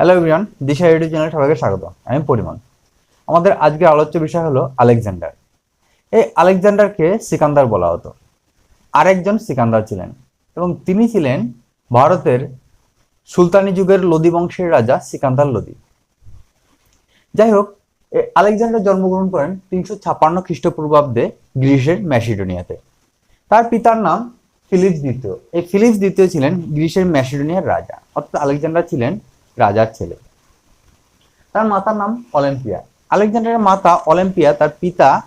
Hello everyone দিশা YouTube চ্যানেলে সবাইকে স্বাগত। আমি পরিমল। আমাদের আজকের আলোচ্য বিষয় হলো আলেকজান্ডার। এই আলেকজান্ডারকে সিকান্দার বলা হতো। আরেকজন সিকান্দার ছিলেন এবং তিনি ছিলেন ভারতের সুলতানি যুগের লোদি বংশের রাজা সিকান্দার লোদি। যাই হোক আলেকজান্ডার জন্মগ্রহণ করেন তিনশো ছাপ্পান্ন খ্রিস্টপূর্বাব্দে গ্রিসের ম্যাসিডোনিয়াতে। তার পিতার নাম ফিলিপস দ্বিতীয়। এই ফিলিপস দ্বিতীয় ছিলেন গ্রিসের ম্যাসিডোনিয়ার রাজা। অর্থাৎ আলেকজান্ডার ছিলেন রাজার ছেলে। তার মাতার নাম অলিম্পিয়া। আলেকজান্ডারের মাতা অলিম্পিয়া তার পিতা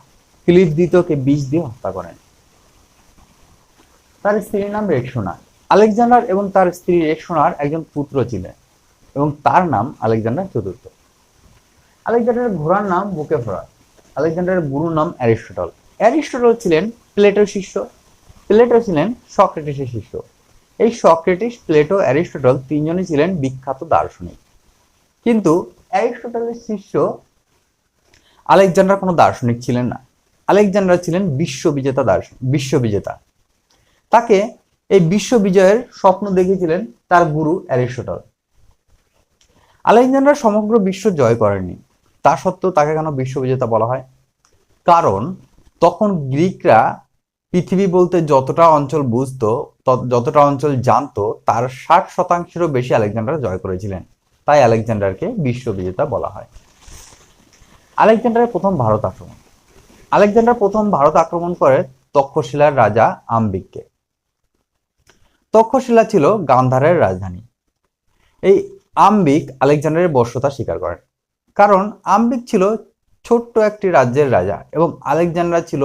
ফিলিপ দ্বিতীয়কে বিষ দিয়ে হত্যা করেন। তার স্ত্রীর নাম রেক্সোনা। আলেকজান্ডার এবং তার স্ত্রী রেক্সোনার একজন পুত্র ছিলেন এবং তার নাম আলেকজান্ডার চতুর্থ। আলেকজান্ডারের ঘোড়ার নাম বুকেফরা। আলেকজান্ডারের গুরুর নাম অ্যারিস্টটল। অ্যারিস্টটল ছিলেন প্লেটোর শিষ্য। প্লেটো ছিলেন সক্রেটিসের শিষ্য। এই সক্রেটিস, প্লেটো, অ্যারিস্টটল তিনজনই ছিলেন বিখ্যাত দার্শনিক। কিন্তু অ্যারিস্টটলের শিষ্য আলেকজান্ডার কোনো দার্শনিক ছিলেন না। আলেকজান্ডার ছিলেন বিশ্ববিজেতা দার্শনিক, বিশ্ববিজেতা। তাকে এই বিশ্ব বিজয়ের স্বপ্ন দেখিয়েছিলেন তার গুরু অ্যারিস্টটল। আলেকজান্ডার সমগ্র বিশ্ব জয় করেননি। তা সত্ত্বেও তাকে কেন বিশ্ববিজেতা বলা হয়? কারণ তখন গ্রিকরা পৃথিবী বলতে যতটা অঞ্চল বুঝতো যতটা অঞ্চল জানতো, তার ষাট শতাংশেরও বেশি আলেকজান্ডার জয় করেছিলেন। তাই আলেকজান্ডারকে বিশ্ববিজেতা বলা হয়। আলেকজান্ডারের প্রথম ভারত আক্রমণ। আলেকজান্ডার প্রথম ভারত আক্রমণ করে তক্ষশিলার রাজা আম্বিককে। তক্ষশিলা ছিল গান্ধারের রাজধানী। এই আম্বিক আলেকজান্ডারের বর্ষতা স্বীকার করেন। কারণ আম্বিক ছিল ছোট্ট একটি রাজ্যের রাজা এবং আলেকজান্ডার ছিল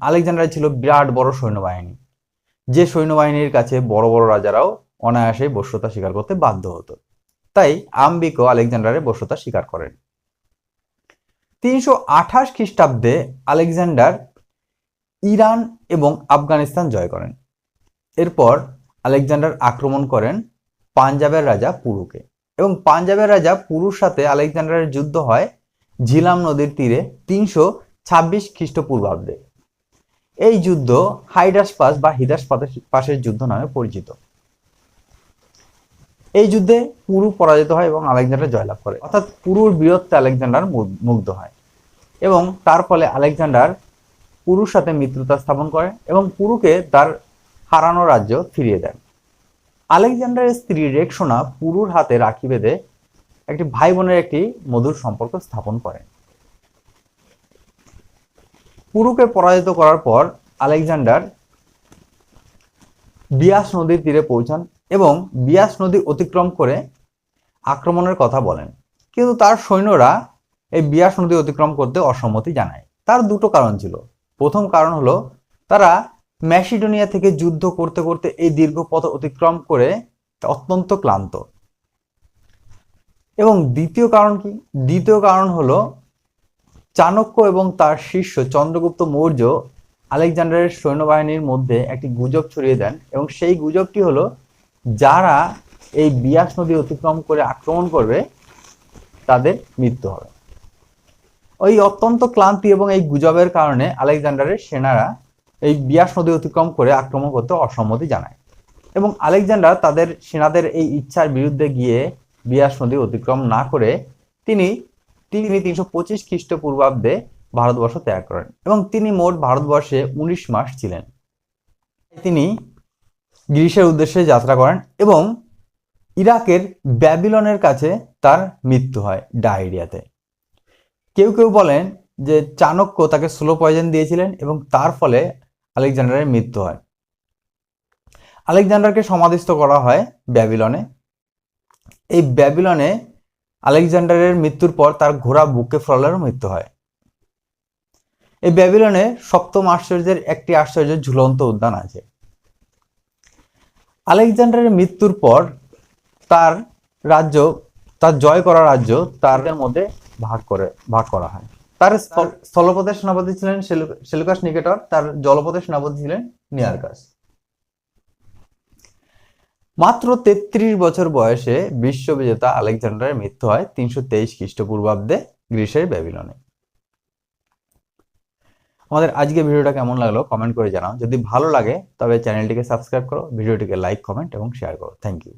আলেকজান্ডার ছিল বিরাট বড় সৈন্যবাহিনী। যে সৈন্যবাহিনীর কাছে বড় বড় রাজারাও অনায়াসে বস্যতা স্বীকার করতে বাধ্য হতো। তাই আম্বিকও আলেকজান্ডারের বস্যতা স্বীকার করেন। তিনশো আঠাশ খ্রিস্টাব্দে আলেকজান্ডার ইরান এবং আফগানিস্তান জয় করেন। এরপর আলেকজান্ডার আক্রমণ করেন পাঞ্জাবের রাজা পুরুকে এবং পাঞ্জাবের রাজা পুরুর সাথে আলেকজান্ডারের যুদ্ধ হয় ঝিলাম নদীর তীরে তিনশো ছাব্বিশ খ্রিস্টপূর্বাব্দে। এই যুদ্ধ হাইডাস পাস বা হিদাস পাসের যুদ্ধ নামে পরিচিত। এই যুদ্ধে পুরু পরাজিত হয় এবং আলেকজান্ডার জয়লাভ করে। অর্থাৎ পুরুর বীরত্বে আলেকজান্ডার মুগ্ধ হয় এবং তার ফলে আলেকজান্ডার পুরুর সাথে মিত্রতা স্থাপন করে এবং পুরুকে তার হারানো রাজ্য ফিরিয়ে দেন। আলেকজান্ডারের স্ত্রী রেক্সোনা পুরুর হাতে রাখি বেঁধে একটি ভাই বোনের একটি মধুর সম্পর্ক স্থাপন করেন। পুরুকে পরাজিত করার পর আলেকজান্ডার বিয়াস নদীর তীরে পৌঁছান এবং বিয়াস নদী অতিক্রম করে আক্রমণের কথা বলেন। কিন্তু তার সৈন্যরা এই বিয়াস নদী অতিক্রম করতে অসম্মতি জানায়। তার দুটো কারণ ছিল। প্রথম কারণ হলো, তারা ম্যাসিডোনিয়া থেকে যুদ্ধ করতে করতে এই দীর্ঘ পথ অতিক্রম করে অত্যন্ত ক্লান্ত। এবং দ্বিতীয় কারণ কি? দ্বিতীয় কারণ হলো চাণক্য এবং তার শিষ্য চন্দ্রগুপ্ত মৌর্য আলেকজান্ডারের সৈন্যবাহিনীর মধ্যে একটি গুজব ছড়িয়ে দেন এবং সেই গুজবটি হলো, যারা এই বিয়াস নদী অতিক্রম করে আক্রমণ করবে, তাদের মৃত্যু হবে। ওই অত্যন্ত ক্লান্তি এবং এই গুজবের কারণে আলেকজান্ডারের সেনারা এই বিয়াস নদী অতিক্রম করে আক্রমণ করতে অসম্মতি জানায় এবং আলেকজান্ডার তাদের সেনাদের এই ইচ্ছার বিরুদ্ধে গিয়ে বিয়াস নদী অতিক্রম না করে তিনি তিনি তিনশো পঁচিশ খ্রিস্টপূর্বাব্দে ভারতবর্ষ ত্যাগ করেন এবং তিনি মোট ভারতবর্ষে উনিশ মাস ছিলেন। তিনি গ্রিসের উদ্দেশ্যে যাত্রা করেন এবং ইরাকের ব্যাবিলনের কাছে তার মৃত্যু হয় ডায়রিয়াতে। কেউ কেউ বলেন যে চাণক্য তাকে স্লো পয়জন দিয়েছিলেন এবং তার ফলে আলেকজান্ডারের মৃত্যু হয়। আলেকজান্ডারকে সমাধিস্থ করা হয় ব্যাবিলনে। এই ব্যাবিলনে আলেকজান্ডারের মৃত্যুর পর তার ঘোড়া বুকে ফ্রলেরও মৃত্যু হয়। এই ব্যাবিলনে সপ্তম আশ্চর্যের একটি আশ্চর্য ঝুলন্ত উদ্যান আছে। আলেকজান্ডারের মৃত্যুর পর তার রাজ্য, তার জয় করা রাজ্য তার মধ্যে ভাগ করে, ভাগ করা হয়। তার স্থল- স্থলপথের সেনাপতি ছিলেন সেলুকাস নিকেটর, তার জলপথের সেনাপতি ছিলেন নিয়ারকাস। মাত্র তেত্রিশ বছর বয়সে বিশ্ববিজেতা আলেকজান্ডারের মৃত্যু হয় তিনশো তেইশ খ্রিস্টপূর্বাব্দে গ্রিসের ব্যাবিলনে। আমাদের আজকে ভিডিওটা কেমন লাগল কমেন্ট করে জানাও। যদি ভালো লাগে, তবে চ্যানেলটিকে সাবস্ক্রাইব করো, ভিডিওটিকে লাইক, কমেন্ট এবং শেয়ার করো। Thank you.